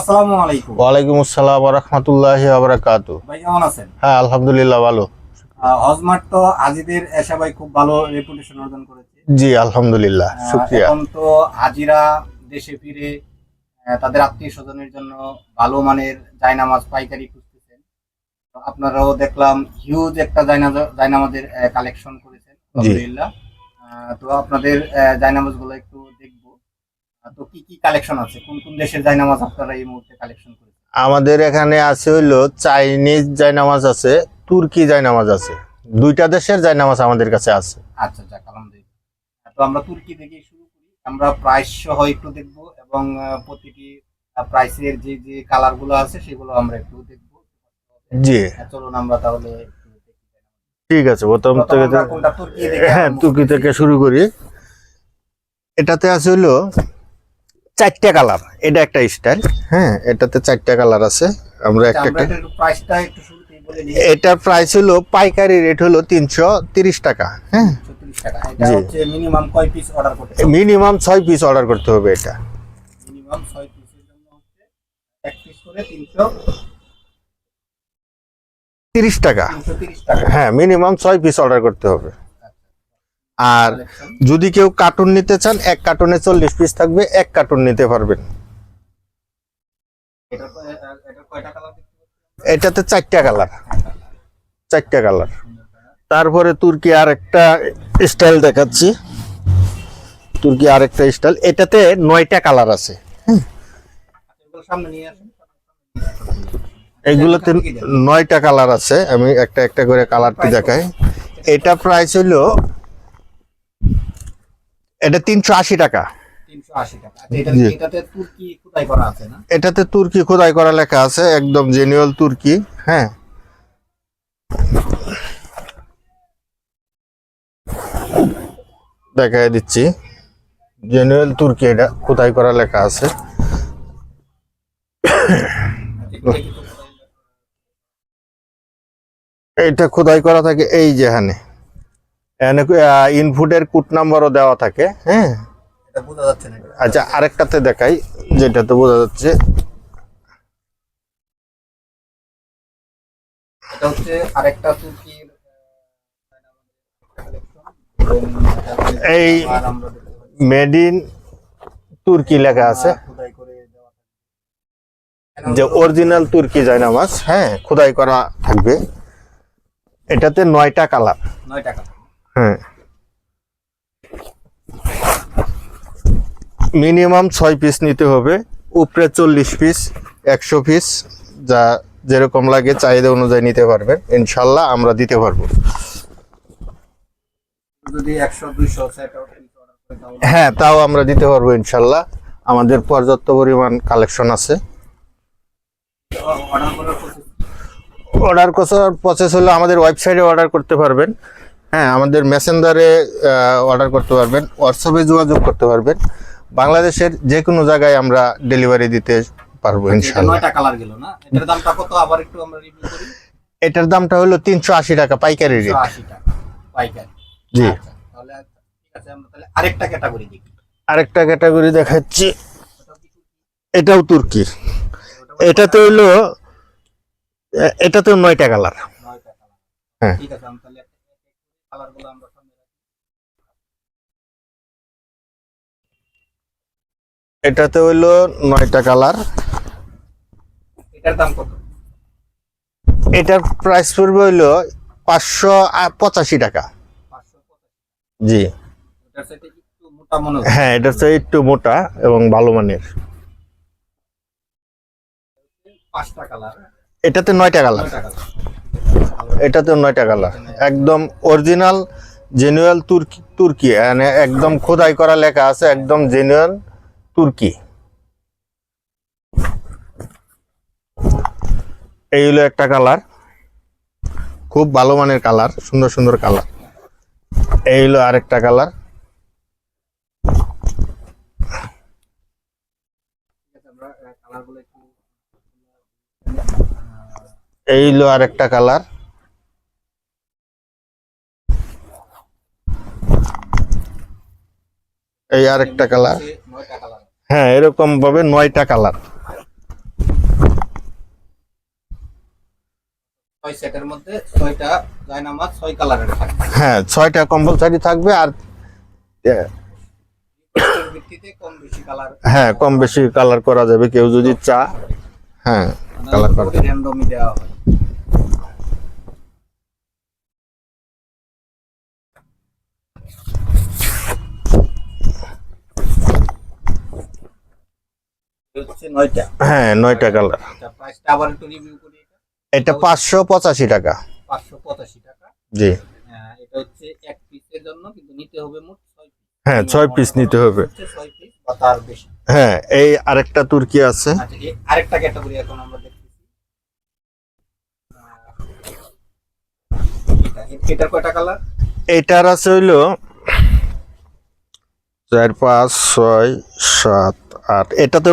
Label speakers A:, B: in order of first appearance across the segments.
A: আসসালামু আলাইকুম।
B: ওয়ালাইকুম আসসালাম রহমতুল্লাহ আবরাকাতু
A: ভাই কেমন আছেন?
B: হ্যাঁ আলহামদুলিল্লাহ ভালো।
A: আহ, হজমার্ট তো সবাই খুব ভালো রেপুটেশন অর্জন করেছে।
B: জি আলহামদুলিল্লাহ শুক্রিয়া।
A: এখন তো হাজিরা দেশে ফিরে তাদের আত্মীয় স্বজনের জন্য ভালো মানের জায়নামাজ পাইকারি খুঁজতেছেন। আপনারাও দেখলাম হিউজ একটা জায়নামাজ জায়নামাজের কালেকশন করেছেন। আলহামদুলিল্লাহ। তো আপনাদের জায়নামাজগুলো একটু দেখব। তো কি কি কালেকশন আছে? কোন কোন দেশের জায়নামাজ আপনারা এই মুহূর্তে কালেকশন করেছেন?
B: আমাদের এখানে আছে হইল চাইনিজ জায়নামাজ আছে তুর্কি জায়নামাজ আছে। দুইটা দেশের জায়নামাজ আমাদের কাছে আছে।
A: আচ্ছা যাক আলহামদুলিল্লাহ। তো আমরা তুর্কি থেকে শুরু করি। আমরা প্রাইস সহ একটু দেখব এবং প্রতিটি প্রাইসের যে যে কালারগুলো আছে সেগুলো আমরা একটু দেখব।
B: জি।
A: চলুন আমরা তাহলে
B: ঠিক আছে প্রথম থেকে
A: তুর্কি থেকে
B: হ্যাঁ তুর্কি থেকে শুরু করি। এটাতে আছে হইল চারটা কালার। এটা একটা স্টাইল হ্যাঁ এটাতে চারটা কালার আছে। আমরা একটা একটা
A: প্রাইসটা একটু শুরুতেই বলে নিই
B: এটার প্রাইস হলো পাইকারি রেট হলো তিনশো তিরিশ টাকা। হ্যাঁ।
A: 36 টাকা। এটা হচ্ছে মিনিমাম কয় পিস অর্ডার করতে
B: মিনিমাম ছয় পিস অর্ডার করতে হবে এটা।
A: মিনিমাম 6 পিসের জন্য হচ্ছে এক পিস করে 300
B: তিরিশ টাকা।
A: 330 টাকা।
B: হ্যাঁ মিনিমাম ছয় পিস অর্ডার করতে হবে। আর যদি কেউ কার্টুন নিতে চান এক কার্টুনে চল্লিশ পিস থাকবে এক কার্টুন নিতে পারবেন। এটাতে চারটা কালার চারটা কালার তারপরে তুর্কি আর একটা স্টাইল দেখাচ্ছি। তুর্কি আর একটা স্টাইল এটাতে নয়টা কালার আছে।
A: আসুন।
B: এগুলোতে নয়টা কালার আছে। আমি একটা একটা করে কালারটি দেখাই। এটা প্রাইস হলো এটা তিনশো আশি টাকা।
A: আচ্ছা। এটাতে তুর্কি খোদাই করা
B: লেখা আছে একদম জেনুয়াল তুর্কি হ্যাঁ। দেখাই দিচ্ছি। জেনুয়াল তুর্কি এটা খোদাই করা লেখা আছে।
A: এটা খোদাই
B: করা? থাকে এই যেখানে ইনপুটের কুট নাম্বারও দেওয়া থাকে হ্যাঁ। আচ্ছা আরেকটাতে দেখাই যেটাতে বোঝা যাচ্ছে। এই মেড ইন তুর্কি লেখা আছে। যে অরিজিনাল তুর্কি জায়নামাজ হ্যাঁ খোদাই করা থাকবে। এটাতে নয়টা কালার
A: নয় টাকা
B: হ্যাঁ। মিনিমাম ছয় পিস নিতে হবে উপরে চল্লিশ পিস একশো পিস যা যেরকম লাগে চাহিদা অনুযায়ী নিতে পারবেন। ইনশাল্লাহ আমরা দিতে পারব। হ্যাঁ তাও আমরা দিতে পারব ইনশাল্লাহ। আমাদের পর্যাপ্ত পরিমাণ কালেকশন আছে।
A: অর্ডার করার প্রসেস
B: হলো আমাদের ওয়েবসাইটে অর্ডার করতে পারবেন। হ্যাঁ আমাদের মেসেঞ্জারে অর্ডার করতে পারবেন হোয়াটসঅ্যাপে যোগাযোগ করতে পারবেন। বাংলাদেশের যে কোনো জায়গায় আমরা ডেলিভারি দিতে পারব
A: এটার দামটা
B: হলো তিনশো আশি টাকা পাইকারি রেট জি।
A: আচ্ছা, তাহলে আরেকটা ক্যাটাগরি
B: আরেকটা ক্যাটাগরি দেখাচ্ছি। এটাও তুর্কি এটাতে এটাতেও নয়টা কালার
A: নয়টা কালার
B: হ্যাঁ।
A: ঠিক আছে আমরা সামনে রাখি।
B: এটাতে হইল নয়টা কালার।
A: এটার দাম কত?
B: এটার প্রাইস পড়বে হইল পাঁচশো পঁচাশি টাকা। জি।
A: এটার সাথে একটু মোটা মনে হচ্ছে।
B: হ্যাঁ এটা হচ্ছে একটু মোটা এবং ভালো মানের। এটাতে নয়টা কালার। এটাতে নয়টা কালার। একদম অরিজিনাল জেনুয়াল তুর্কি তুর্কি মানে একদম খোদাই করা লেখা আছে, একদম জেনুয়াল তুর্কি। এই হলো একটা কালার। খুব ভালো মানের কালার, সুন্দর সুন্দর কালার। এই হলো আরেকটা কালার। এই হলো আরেকটা কালার। এই আরেকটা কালার। হ্যাঁ এরকম ভাবে নয়টা কালার। হ্যাঁ ছয়টা কম্পালসারি থাকবে আর হ্যাঁ কম বেশি কালার করা যাবে কেউ যদি চা হ্যাঁ কালার করা
A: হয় নয়টা।
B: হ্যাঁ কালার।
A: এটা।
B: পাঁচশো পঁচাশি টাকা।
A: পাঁচশো পঁচাশি টাকা।
B: জি।
A: এটা হচ্ছে এক পিসের জন্য কিন্তু নিতে হবে মোট
B: হ্যাঁ ছয় পিস নিতে হবে।
A: বেশি।
B: হ্যাঁ এই আরেকটা তুর্কি আছে।
A: আচ্ছা আরেকটা ক্যাটাগরি এখন আমরা দেখতেছি। আহ, এটা- এ- এটার কয়টা কালার
B: এইটার আছে হইল চার পাঁচ ছয় সাত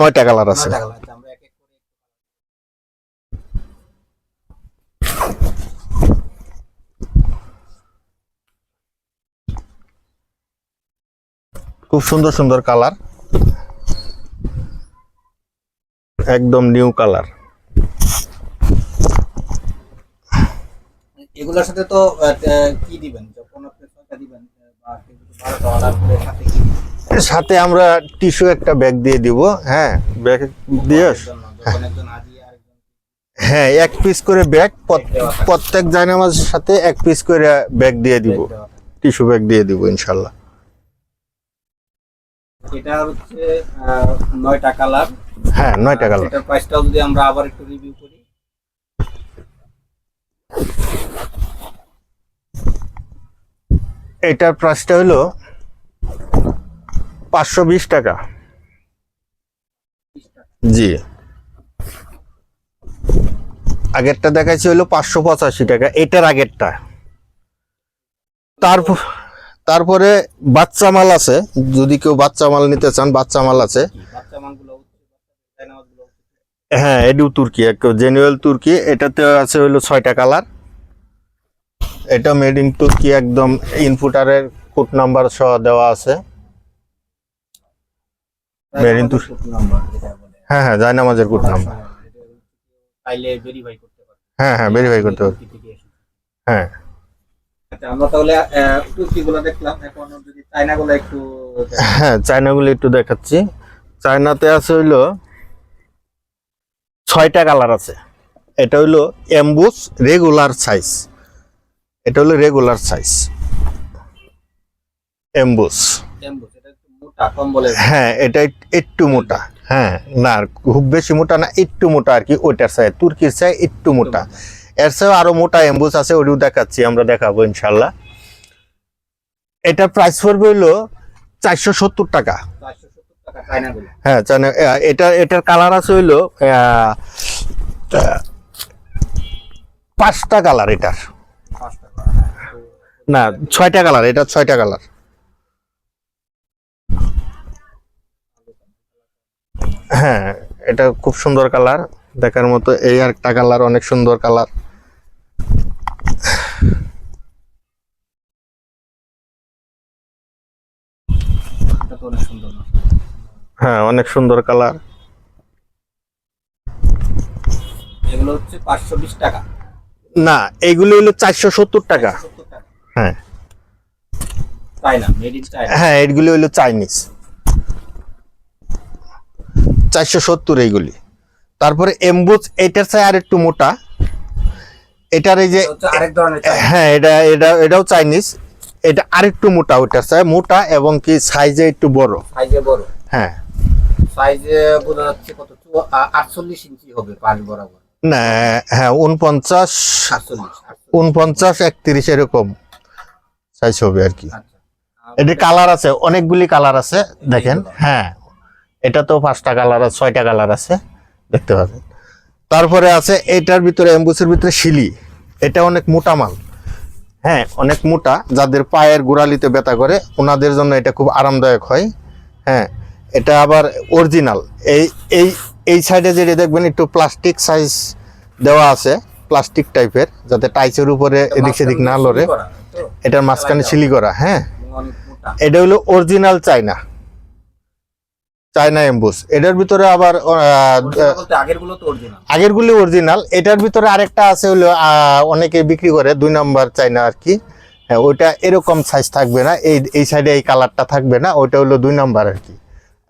B: নয়টা কালার আছে।
A: নয়টা কালার করে
B: খুব সুন্দর সুন্দর কালার একদম নিউ কালার
A: এগুলোর সাথে তো কি দিবেন? যখন আপনি দিবেন বা সাথে দিবেন?
B: সাথে আমরা টিস্যু একটা ব্যাগ দিয়ে দিব হ্যাঁ। ব্যাগ দিয়ে হ্যাঁ এক পিস করে ব্যাগ প্রত্যেক জায়নামাজের সাথে এক পিস করে ব্যাগ দিয়ে দিব। টিস্যু ব্যাগ দিয়ে দিব ইনশাল্লাহ।
A: এটা হচ্ছে আহ, নয়টা কালার
B: হ্যাঁ নয়টা কালার
A: এটার প্রাইসটাও যদি আমরা আবার একটু রিভিউ করি।
B: এটার প্রাইসটা হলো পাঁচশো বিশ টাকা। জি। আগেরটা দেখাইছি হলো পাঁচশো পঁচাশি টাকা, এটার আগেরটা। তারপর তারপরে বাচ্চা মাল আছে, যদি কেউ বাচ্চা মাল নিতে চান বাচ্চা মাল আছে। হ্যাঁ এডিউ তুর্কি জেনুয়েল তুর্কি, এটাতে আছে হলো ছয়টা কালার। এটা মেড ইন তুর্কি, একদম ইনপুটারের কোড নাম্বার সহ দেওয়া আছে।
A: বলে।
B: হ্যাঁ হ্যাঁ জায়নামাজের কোড নাম্বার।
A: ভেরিফাই করতে পারবে
B: হ্যাঁ হ্যাঁ ভেরিফাই করতে
A: এসেছে।
B: হ্যাঁ।
A: আচ্ছা আমরা তাহলে তুর্কি দেখলাম। এখন যদি চাইনা একটু
B: হ্যাঁ চায়নাগুলো একটু দেখাচ্ছি। চায়নাতে আছে হইল ছয়টা কালার আছে। এটা হইল এমবুস রেগুলার সাইজ। এটা হলো রেগুলার সাইজ। এমবুস।
A: এমবুস, এটা
B: হ্যাঁ এটা এক- একটু মোটা। হ্যাঁ না খুব বেশি মোটা না একটু মোটা আর কি ওইটার চাই তুর্কির চাই একটু মোটা। এর চেয়েও আরও মোটা এমবুস আছে ওটিও দেখাচ্ছি আমরা দেখাবো ইনশাল্লাহ এটার প্রাইস পড়বে হইল চারশো সত্তর টাকা। হ্যাঁ এটা এটার কালার আছে হইল পাঁচটা কালার এটার।
A: হ্যাঁ।
B: না ছয়টা কালার এটা ছয়টা কালার হ্যাঁ এটা খুব সুন্দর কালার। দেখার মতো এই একটা কালার অনেক সুন্দর কালার। হ্যাঁ অনেক সুন্দর কালার।
A: এগুলো হচ্ছে পাঁচশো বিশ টাকা।
B: না এইগুলো হলো চারশো সত্তর টাকা। হ্যাঁ। হ্যাঁ এইগুলো হলো চাইনিজ। চারশো সত্তর এইগুলি। তারপরে এমবুজ এটার চাই আর একটু মোটা। এটার এই যে
A: আরেক ধরনের
B: হ্যাঁ এটা এটা এটাও চাইনিজ। এটা আরেকটু মোটা ওটার চাই। মোটা এবং কি সাইজে একটু বড়।
A: সাইজে বড়?
B: হ্যাঁ।
A: সাইজে বোঝা যাচ্ছে কত? আটচল্লিশ ইঞ্চি হবে পাঁচ বরাবর।
B: না হ্যাঁ উনপঞ্চাশ উনপঞ্চাশ একত্রিশ এরকম সাইজ হবে আর কি।
A: আচ্ছা।
B: এটি কালার আছে অনেকগুলি কালার আছে দেখেন। হ্যাঁ। এটা তো পাঁচটা কালার আছে ছয়টা কালার আছে দেখতে পাবেন। তারপরে আছে এটার ভিতরে এম্বুসের ভিতরে শিলি। এটা অনেক মোটা মাল। হ্যাঁ অনেক মোটা। যাদের পায়ের গোড়ালিতে ব্যথা করে ওনাদের জন্য এটা খুব আরামদায়ক হয়। হ্যাঁ এটা আবার অরিজিনাল। এই এই এই সাইডে যেটা দেখবেন একটু প্লাস্টিক সাইজ দেওয়া আছে প্লাস্টিক টাইপের যাতে টাইচের উপরে এদিক সেদিক না লড়ে। এটার মাঝখানে সিলি করা হ্যাঁ। এটা হলো অরিজিনাল চাইনা চায়না এম্বুস। এটার ভিতরে আবার
A: আগেরগুলো অরিজিনাল
B: এটার ভিতরে আরেকটা আছে হলো অনেকে বিক্রি করে দুই নাম্বার চাইনা আর কি। হ্যাঁ, ওইটা এরকম সাইজ থাকবে না এই এই সাইডে এই কালারটা থাকবে না ওইটা হলো দুই নাম্বার আর কি।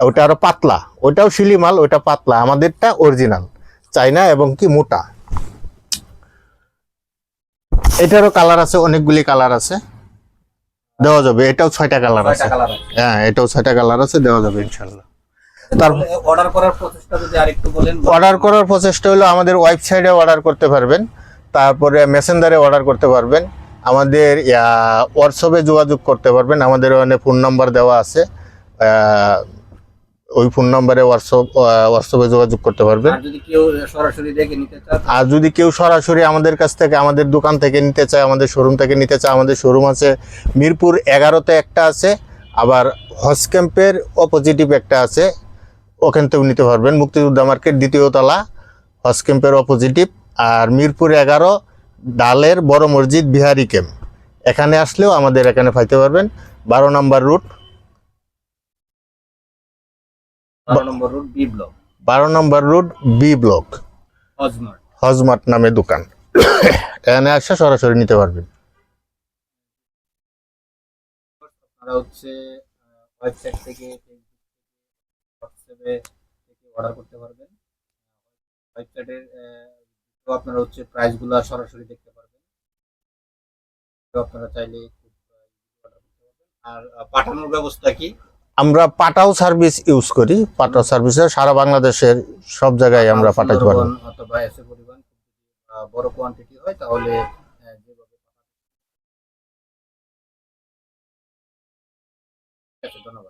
B: ওটা আরও পাতলা ওইটাও শিলিমাল ওইটা পাতলা আমাদেরটা অরিজিনাল চাইনা এবং কি মোটা। এটারও কালার আছে অনেকগুলি কালার আছে। দেওয়া যাবে এটাও ছয়টা কালার আছে।
A: ছয়টা কালার আছে।
B: হ্যাঁ এটাও ছয়টা কালার আছে দেওয়া যাবে ইনশাল্লাহ তারপর-
A: অর্ডার করার প্রসেসটা যদি আরেকটু বলেন
B: অর্ডার করার প্রচেষ্টা হলো আমাদের ওয়েবসাইটে অর্ডার করতে পারবেন তারপরে মেসেঞ্জারে অর্ডার করতে পারবেন আমাদের হোয়াটসঅ্যাপে যোগাযোগ করতে পারবেন আমাদের ওখানে ফোন নাম্বার দেওয়া আছে ওই ফোন নাম্বারে হোয়াটসঅ্যাপ হোয়াটসঅ্যাপে যোগাযোগ করতে পারবেন।
A: আর যদি কেউ সরাসরি দেখে নিতে চায়
B: আর যদি কেউ সরাসরি আমাদের কাছ থেকে আমাদের দোকান থেকে নিতে চায় আমাদের শোরুম থেকে নিতে চায় আমাদের শোরুম আছে মিরপুর এগারোতে একটা আছে আবার হজ ক্যাম্পের অপোজিটিভ একটা আছে ওখান থেকেও নিতে পারবেন। মুক্তিযোদ্ধা মার্কেট দ্বিতীয় তলা হজ ক্যাম্পের অপোজিটিভ আর মিরপুর এগারো ডালের বড় মসজিদ বিহারি ক্যাম্প। এখানে আসলেও আমাদের এখানে পাইতে পারবেন। বারো নম্বর রুট।
A: বারো নম্বর রুট বি ব্লক।
B: হজমার্ট। নামে দোকান। এখানে আসে সরাসরি নিতে পারবেন।
A: আপনারা হচ্ছে ওয়েবসাইট থেকে হোয়াটসঅ্যাপে থেকে অর্ডার করতে পারবেন। ওয়েবসাইটের আপনারা হচ্ছে প্রাইসগুলো সরাসরি দেখতে পারবেন। আপনারা চাইলে আর পাঠানোর ব্যবস্থা কি?
B: আমরা পাঠাও সার্ভিস ইউজ করি। পাঠাও সার্ভিসে সারা বাংলাদেশের সব জায়গায় আমরা পাঠাতে পারব
A: অথবা এসে আহ, বড় কোয়ান্টিটি হয় তাহলে ধন্যবাদ।